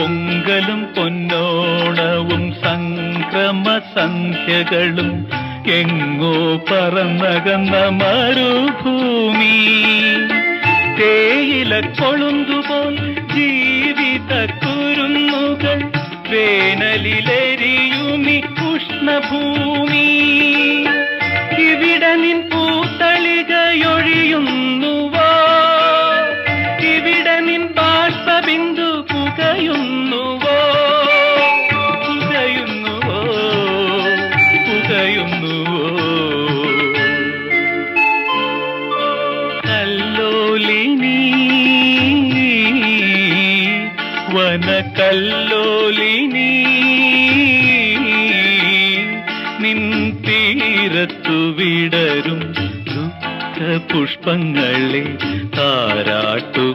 പൊങ്കലും പൊന്നോണവും സംക്രമ സന്ധ്യകളും എങ്ങോ പറന്നകന്ന മരുഭൂമി. തേയില കൊളുന്തുപോൽ ജീവിത കുരുന്നുകൾ വേനലിലെരിയുമി ഉഷ്ണഭൂമി. ഇവിടെ നിൻ പൂത്തളികയൊഴിയുന്നുവോ? ഇവിടെ നിൻ ബാഷ്പബിന്ദു പുകയുന്നുവോ? പുകയുന്നുവോ? പുകയുന്നുവോ? വിടരും പുഷ്പങ്ങളെ താരാട്ടു